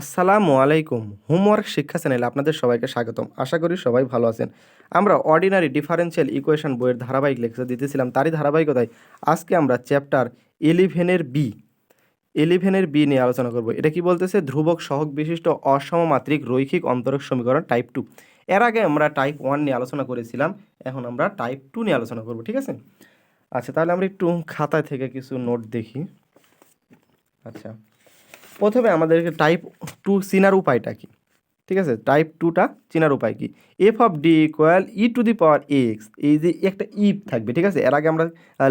আসসালামু আলাইকুম, হোমওয়ার্ক শিক্ষা চ্যানেলে আপনাদের সবাইকে স্বাগতম। আশা করি সবাই ভালো আছেন। আমরা অর্ডিনারি ডিফারেন্সিয়াল ইকুয়েশন বইয়ের ধারাবাহিক লেকচার দিতেছিলাম, তারই ধারাবাহিকতায় আজকে আমরা চ্যাপ্টার ইলেভেনের বি ইলেভেনের বি নিয়ে আলোচনা করব। এটা কি বলতেছে? ধ্রুবক সহগ বিশিষ্ট অসমমাত্রিক রৈখিক অন্তরক সমীকরণ টাইপ টু এর আগে আমরা টাইপ ওয়ান নিয়ে আলোচনা করেছিলাম, এখন আমরা টাইপ টু নিয়ে আলোচনা করব, ঠিক আছে? আচ্ছা তাহলে আমরা একটু খাতা থেকে কিছু নোট দেখি। আচ্ছা। প্রথমে আমাদেরকে টাইপ টু চিনার উপায়টা কি? ঠিক আছে? টাইপ টুটা চেনার উপায় কি? F of D equal E to the power X এই যে একটা ই থাকবে, ঠিক আছে? এর আগে আমরা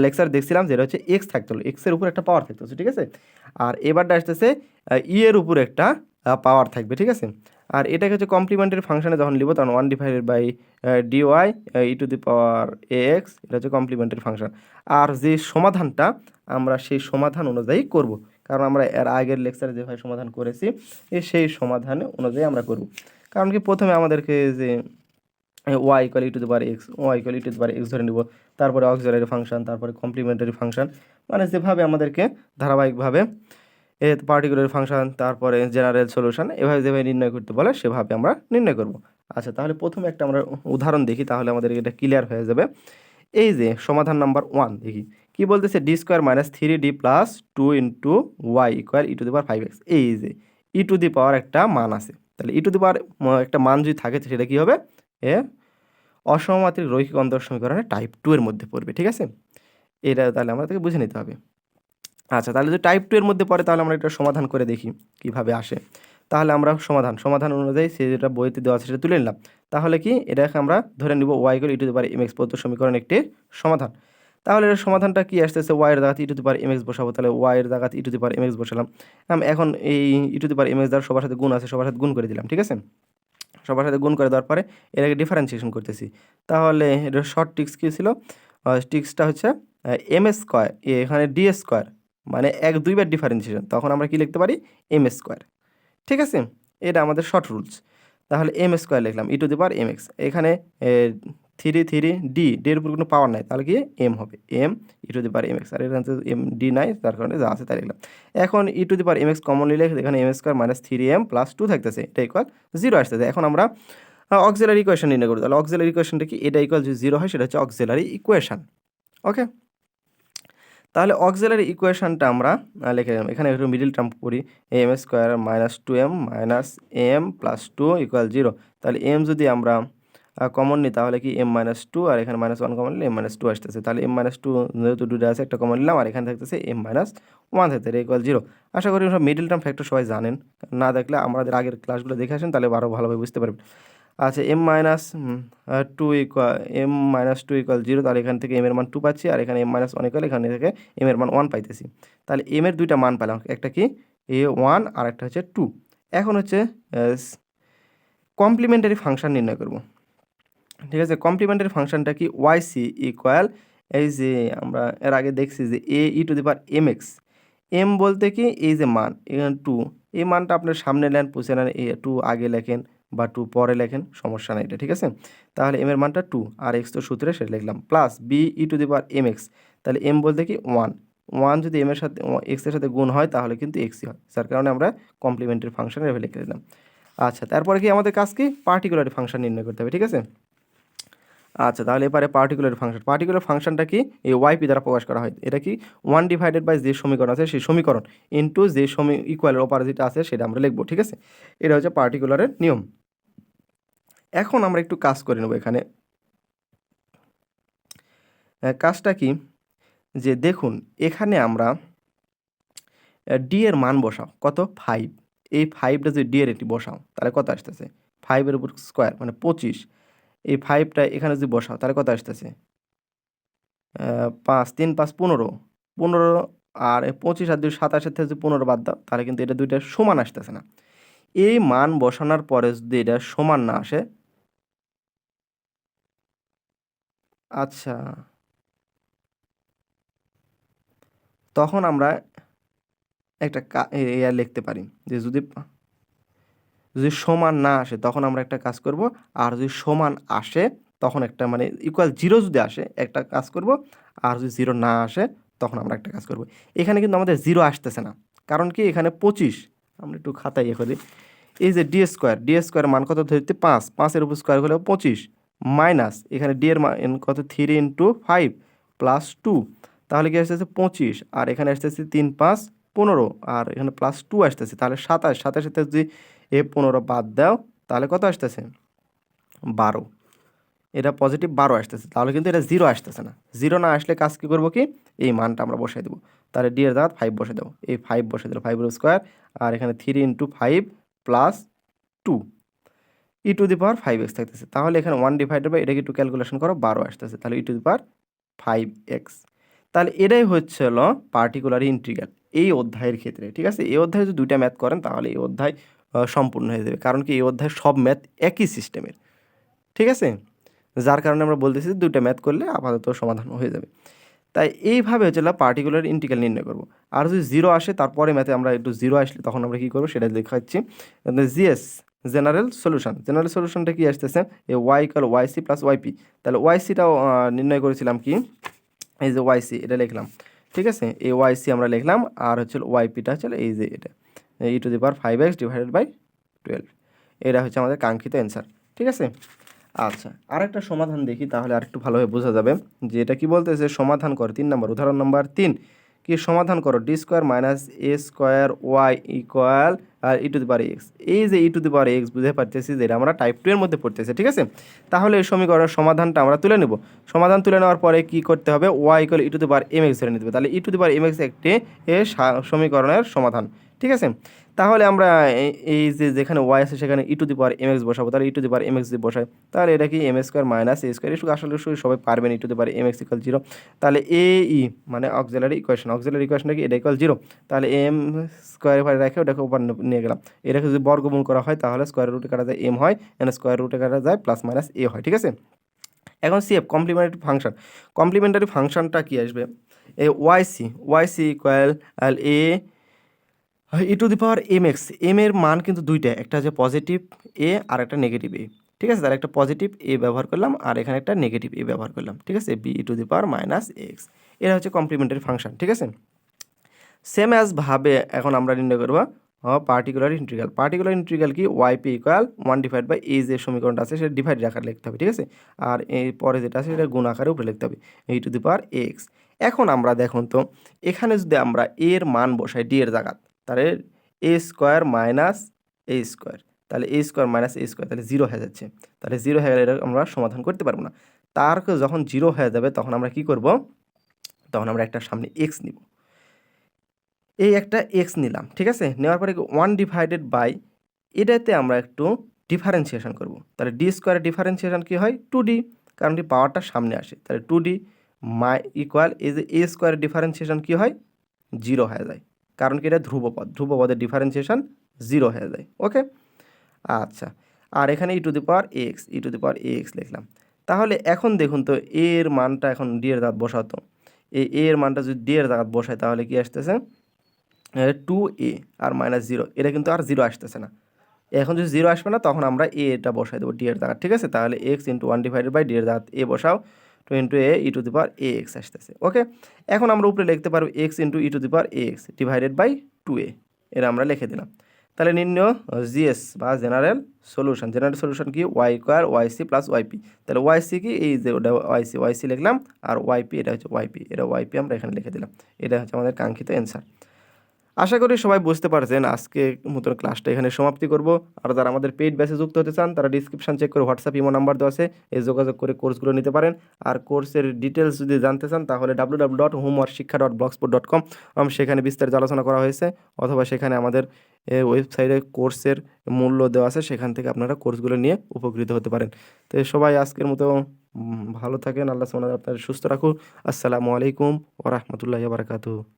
লেকচার দেখছিলাম যেটা হচ্ছে এক্স থাকতো এক্সের উপর একটা পাওয়ার থাকতো ঠিক আছে? আর এবারটা আসতেছে ই এর উপর একটা পাওয়ার থাকবে, ঠিক আছে? আর এটাকে হচ্ছে কমপ্লিমেন্টারি ফাংশনে যখন লিখব তখন one divided by D Y E to the power X এটা হচ্ছে কমপ্লিমেন্টারি ফাংশন আর যে সমাধানটা আমরা সেই সমাধান অনুযায়ী করব। কারণ আমরা এর আগের লেকচারে যেভাবে সমাধান করেছি সেই সমাধান অনুযায়ী আমরা করব। কারণ কি প্রথমে আমাদেরকে যে Y equal E to the power X Y equal to the power X ধরে নিব। তারপরে অক্সিলারি ফাংশন তারপরে কমপ্লিমেন্টারি ফাংশন মানে যেভাবে আমাদেরকে ধারাবাহিকভাবে এ পার্টিকুলার ফাংশন তারপরে জেনারেল সলিউশন এভাবে যেভাবে নির্ণয় করতে বলে, সেভাবে আমরা নির্ণয় করব। আচ্ছা তাহলে প্রথমে একটা আমরা উদাহরণ দেখি, তাহলে আমাদের এটা ক্লিয়ার হয়ে যাবে। এই যে সমাধান নাম্বার ওয়ান দেখি। কি বলতেছে? D square minus three D plus two into Y equal E to the power five X এই যে ই টু দি পাওয়ার একটা মান আছে। তাহলে ই টু দি পাওয়ার একটা মান যদি থাকে, সেটা কী হবে? এ অসমমাত্রিক রৈখিক অন্তর সমীকরণে টাইপ টু এর মধ্যে পড়বে, ঠিক আছে? এটা তাহলে আমরা তাকে বুঝে নিতে হবে। আচ্ছা তাহলে যদি টাইপ টু এর মধ্যে পড়ে, তাহলে আমরা এটা সমাধান করে দেখি, কীভাবে আসে। তাহলে আমরা সমাধান সমাধান অনুযায়ী সে যেটা বইতে দেওয়া আছে, সেটা তুলে নিলাম। তাহলে কি? এটাকে আমরা ধরে নিব ওয়াই করে ইটু দি পাওয়ার এম এক্স পদ্ম সমীকরণ একটি সমাধান। তাহলে এর সমাধানটা কি আসতেছে? ওয়াইয়ের জায়গাতে E to the power M X বসাবো। তাহলে ওয়াইয়ের জায়গাতে E to the power M X বসালাম। এখন এই E to the power M X দ্বারা সবার সাথে গুণ আছে, সবার সাথে গুণ করে দিলাম, ঠিক আছে? সবার সাথে গুণ করে দেওয়ার পরে এটাকে ডিফারেন্সিয়েশন করতেছি। তাহলে এটার শর্ট টিক্স কী ছিল? টিক্সটা হচ্ছে এম এস স্কোয়ার এখানে ডি স্কোয়ার মানে এক দুইবার ডিফারেন্সিয়েশন তখন আমরা কি লিখতে পারি? এম স্কোয়ার ঠিক আছে? এটা আমাদের শর্ট রুলস তাহলে এম স্কোয়ার লিখলাম E to the power M X এখানে থ্রি থ্রি ডি ডের উপর কোনো পাওয়ার নাই, তাহলে কি এম হবে? M E to the power M X আর এখানে এম ডি নাই, তার কারণে যা আছে তাই লিখলাম। এখন E to the power M X common নিলে এখানে M square minus three M plus two থাকতেছে, এটা ইকুয়াল জিরো আসতেছে। এখন আমরা অক্সিলারি ইকুয়েশন নির্ণয় করি, তাহলে অক্সিলারি ইকুয়েশনটা কি? এটা ইকুয়াল যদি জিরো হয়, সেটা হচ্ছে অক্সিলারি ইকুয়েশন ওকে তাহলে অক্সিলারি ইকুয়েশনটা আমরা লিখে দিলাম এখানে একটু মিডিল টার্ম করি M square minus two M minus M plus two equal zero তাহলে এম যদি আমরা কমন নিই, তাহলে কি এম মাইনাস টু আর এখানে মাইনাস ওয়ান কমন নিলে এম মাইনাস টু আসতেছে। তাহলে এম মাইনাস টু যেহেতু দুটো আছে, একটা কমন নিলাম, আর এখানে থাকতেছে এম মাইনাস ওয়ান থাকতে ইকুয়াল জিরো আশা করি সব মিডিল টার্ম ফ্যাক্টর সবাই জানেন। না দেখলে আমাদের আগের ক্লাসগুলো দেখে আসেন, তাহলে আরও ভালোভাবে বুঝতে পারবেন। আচ্ছা M minus two equal M minus two equal zero তাহলে এখান থেকে এম এর মান টু পাচ্ছি, আর এখানে এম মাইনাস ওয়ান ইকুয়াল এখান থেকে এম এর মান ওয়ান পাইতেছি। তাহলে এম এর দুইটা মান পেলাম, একটা কি? এ ওয়ান আর একটা হচ্ছে টু এখন হচ্ছে কমপ্লিমেন্টারি ফাংশন নির্ণয় করব। ঠিক আছে কমপ্লিমেন্টারি ফাংশনটা কি? ওয়াই সি ইকুয়াল এই যে আমরা এর আগে দেখছি যে A E to the power M X M বলতে কি? এই যে মান টু এই মানটা আপনার সামনে নেন পুষে নেন এ টু আগে লেখেন বা টু পরে লেখেন, সমস্যা নাই এটা, ঠিক আছে? তাহলে এম এর মানটা টু আর এক্স তো সূত্রে সেটা লিখলাম। Plus B E to the power M X তাহলে এম বলতে কি? ওয়ান ওয়ান যদি এম এর সাথে এক্সের সাথে গুণ হয়, তাহলে কিন্তু এক্সই হয়। যার কারণে আমরা কমপ্লিমেন্টারি ফাংশন এভাবে লিখে দিলাম। আচ্ছা তারপরে কি আমাদের কাজ কি? পার্টিকুলার ফাংশন নির্ণয় করতে হবে, ঠিক আছে? আচ্ছা তাহলে এবারে পার্টিকুলার ফাংশন পার্টিকুলার ফাংশনটা কি? এই ওয়াইপি দ্বারা প্রকাশ করা হয়। এটা কি? ওয়ান ডিভাইডেড বাই যে সমীকরণ আছে, সেই সমীকরণ ইন্টু যে সমী ইকুয়ালের অপারেজিট আছে, সেটা আমরা লিখব, ঠিক আছে? এটা হচ্ছে পার্টিকুলারের নিয়ম। এখন আমরা একটু কাজ করে নেব এখানে। কাজটা কি? যে দেখুন, এখানে আমরা ডি এর মান বসাও। কত? ফাইভ এই ফাইভটা যদি ডি এর একটি বসাও, তাহলে কত আসতেছে? ফাইভের উপর স্কোয়ার মানে পঁচিশ। এই ফাইভটা এখানে যদি বসাও, তাহলে কত আসতেছে? পাঁচ, তিন, পাঁচ, পনেরো। পনেরো আর পঁচিশ আর দুই সাতাশের থেকে যদি পনেরো বাদ দাও, তাহলে কিন্তু এটা দুইটা সমান আসতেছে না। এই মান বসানোর পরে যদি এটা সমান না আসে আচ্ছা তখন আমরা একটা ইয়া লিখতে পারি। যে যদি যদি সমান না আসে, তখন আমরা একটা কাজ করব। আর যদি সমান আসে, তখন একটা মানে ইকুয়াল জিরো যদি আসে, একটা কাজ করব। আর যদি জিরো না আসে, তখন আমরা একটা কাজ করব। এখানে কিন্তু আমাদের জিরো আসতেছে না। কারণ কি? এখানে পঁচিশ। আমরা একটু খাতায় ইয়ে করি। এই যে ডি স্কোয়ার ডি স্কোয়ার মান কত ধরতে? পাঁচ। পাঁচের উপর স্কোয়ার হলে পঁচিশ। মাইনাস এখানে ডি এর মান কত? Three into five plus two তাহলে কি আসতেছে? পঁচিশ। আর এখানে আসতেছে তিন, পাঁচ, পনেরো। আর এখানে প্লাস টু আসতেছে। তাহলে সাতাশ। সাতাশের সাথে যদি এ পনেরো বাদ দাও, তাহলে কত আসতেছে? বারো। এটা পজিটিভ বারো আসতেছে, তাহলে কিন্তু এটা জিরো আসতেছে না। জিরো না আসলে কাজ কী করব কি? এই মানটা আমরা বসাই দেবো। তাহলে ডি এর দাঁত ফাইভ বসে দেবো। এই ফাইভ বসে দিল ফাইভ স্কোয়ার আর এখানে three into five plus two E to the power five X থাকতেছে। তাহলে এখানে ওয়ান ডিভাইডেড বাই এটাকে একটু ক্যালকুলেশন করো, বারো আসতেছে। তাহলে E to the power five X তাহলে এটাই হচ্ছে হলো পার্টিকুলার ইন্টিগ্রাল এই অধ্যায়ের ক্ষেত্রে, ঠিক আছে? এই অধ্যায়ে যদি দুইটা ম্যাথ করেন, তাহলে এই অধ্যায় সম্পূর্ণ হয়ে যাবে। কারণ কি, এই অধ্যায়ের সব ম্যাথ একই সিস্টেমের ঠিক আছে? যার কারণে আমরা বলতেছি দুইটা ম্যাথ করলে আপাতত সমাধান হয়ে যাবে। তাই এইভাবে হচ্ছে পার্টিকুলার ইন্টিগ্রাল নির্ণয় করব। আর যদি জিরো আসে, তারপরে ম্যাথে আমরা একটু জিরো আসলে তখন আমরা কী করব? সেটা দেখাচ্ছি। জিএস জেনারেল সলিউশন জেনারেল সলিউশনটা কি আসতেছে? এ Y equal Y C plus Y P তাহলে ওয়াই সিটাও নির্ণয় করেছিলাম কি? এই যে ওয়াইসি এটা লিখলাম। ঠিক আছে? এই ওয়াই সি আমরা লিখলাম, আর হচ্ছে ওয়াইপিটা হচ্ছে এই যে এটা। E to the power five X divided by twelve এটা হচ্ছে আমাদের কাঙ্ক্ষিত অ্যান্সার ঠিক আছে? আচ্ছা আরেকটা সমাধান দেখি, তাহলে আরেকটু ভালোভাবে বোঝা যাবে। যে এটা কি বলতেছে, সমাধান করো, তিন নম্বর, উদাহরণ নম্বর তিন। কি সমাধান করো D square minus A square Y equal R E to the power X এই যে ই টু দি পাওয়ার এক্স বুঝতে পারতেছি যে এটা আমরা টাইপ টু এর মধ্যে পড়তেছি, ঠিক আছে? তাহলে এই সমীকরণের সমাধানটা আমরা তুলে নেব। সমাধান তুলে নেওয়ার পরে কি করতে হবে? Y equal E to the power M X ধরে নিতে হবে। তাহলে E to the power M X একটি এ সমীকরণের সমাধান। ঠিক আছে? তাহলে আমরা এই- যে যেখানে ওয়াই আছে সেখানে E to the power M X বসাবো। তাহলে E to the power M X যদি বসাই। তাহলে এটা কি? M X square minus A square এসব আসলে শুধু সবাই পারবেন E to the power M X equal zero তাহলে এ ই মানে অক্সিলারি ইকুয়েশন অক্সিলারি ইকুয়েশনটা কি এটা ইকুয়াল জিরো তাহলে এম স্কোয়ার উপরে রেখে ওটাকে উপর নিয়ে গেলাম। এটাকে যদি বর্গমূল করা হয়, তাহলে স্কোয়ার রুটে কাটা যায় এম হয় এখানে স্কোয়ার রুটে কাটা যায় প্লাস মাইনাস এ হয়। ঠিক আছে? এখন সিএফ কমপ্লিমেন্টারি ফাংশন কমপ্লিমেন্টারি ফাংশনটা কি আসবে? এ Y C Y C equal A E to the power M X M এর মান কিন্তু দুইটা একটা হচ্ছে পজিটিভ এ আর একটা নেগেটিভ এ ঠিক আছে তার একটা পজিটিভ এ ব্যবহার করলাম আর এখানে একটা নেগেটিভ এ ব্যবহার করলাম। ঠিক আছে B E to the power minus X এটা হচ্ছে কমপ্লিমেন্টারি ফাংশন ঠিক আছে? সেম অ্যাজ ভাবে এখন আমরা নির্ণয় করব পার্টিকুলার ইন্টিগ্রাল পার্টিকুলার ইন্টিগ্রাল কি? YP equal one divide by এই যে সমীকরণটা আছে, সেটা ডিভাইড আকারে লিখতে হবে, ঠিক আছে? আর এই পরে যেটা আছে, সেটা গুণ আকারে উপরে লিখতে হবে এই টু দি পাওয়ার এক্স এখন আমরা দেখুন তো, এখানে যদি আমরা এর মান বসাই ডি এর জায়গাত তাহলে A square minus A square তাহলে A square minus A square তাহলে জিরো হয়ে যাচ্ছে। তাহলে জিরো হয়ে গেলে এটা আমরা সমাধান করতে পারব না। তার যখন জিরো হয়ে যাবে, তখন আমরা কি করব? তখন আমরা একটা সামনে এক্স নিব। এই একটা এক্স নিলাম, ঠিক আছে? নেওয়ার পরে ওয়ান ডিভাইডেড বাই এটাতে আমরা একটু ডিফারেন্সিয়েশন করব। তাহলে ডি স্কোয়ারের ডিফারেন্সিয়েশন কী হয়? টু ডি কারণ পাওয়ারটা সামনে আসে। তাহলে টু ডি মাই ইকুয়াল এই যে এ স্কোয়ারের ডিফারেন্সিয়েশন কী হয়? জিরো হয়ে যায়। কারণ কি এটা ধ্রুবপদ, ধ্রুবপদের ডিফারেন্সিয়েশন জিরো হয়ে যায় ওকে আচ্ছা আর এখানে E to the power X E to the power X লিখলাম। তাহলে এখন দেখুন তো এর মানটা এখন ডি এর দাঁত বসাতো। এই এর মানটা যদি ডি এর দাঁত বসায়, তাহলে কি আসতেছে? টু এ আর মাইনাস জিরো এটা কিন্তু আর জিরো আসতেছে না। এখন যদি জিরো আসবে না, তখন আমরা এ এটা বসাই দেবো ডি এর দাঁত, ঠিক আছে? তাহলে X into one divided by D এর দাঁত এ বসাও। Two into A E to the power A X আসতেছে, ওকে? এখন আমরা উপরে লিখতে পারব X into E to the power X divided by two A এটা আমরা লিখে দিলাম। তাহলে নির্ণয়, জিএস বা জেনারেল সলিউশন জেনারেল সলিউশন কি? Y square, Y C plus Y P তাহলে ওয়াই সি কি? এই যে ওটা ওয়াই সি লিখলাম, আর ওয়াইপি এটা হচ্ছে ওয়াইপি এটা ওয়াইপি আমরা এখানে লিখে দিলাম। এটা হচ্ছে আমাদের কাঙ্ক্ষিত অ্যান্সার আশা করি সবাই বুঝতে পারছেন আজকে মতন ক্লাসটা এখানে সমাপ্তি করব। আর যারা আমাদের পেইড ব্যাচে যুক্ত হতে চান, তারা ডিসক্রিপশন চেক করে হোয়াটসঅ্যাপ ইমো নাম্বার দেওয়া আছে। এই যোগাযোগ করে কোর্সগুলো নিতে পারেন। আর কোর্সের ডিটেলস যদি জানতে চান, তাহলে ডাব্লু ডাব্লু ডট হোমওয়ার্ক শিক্ষা ডট ব্লগস্পোর্ট ডট কম সেখানে বিস্তারিত আলোচনা করা হয়েছে। অথবা সেখানে আমাদের ওয়েবসাইটে কোর্সের মূল্য দেওয়া আছে, সেখান থেকে আপনারা কোর্সগুলো নিয়ে উপকৃত হতে পারেন। তো সবাই আজকের মতো ভালো থাকেন। আল্লাহ সোনা আপনাদের সুস্থ রাখুন আসসালামু আলাইকুম ওরহমতুল্লাহ বারকাতু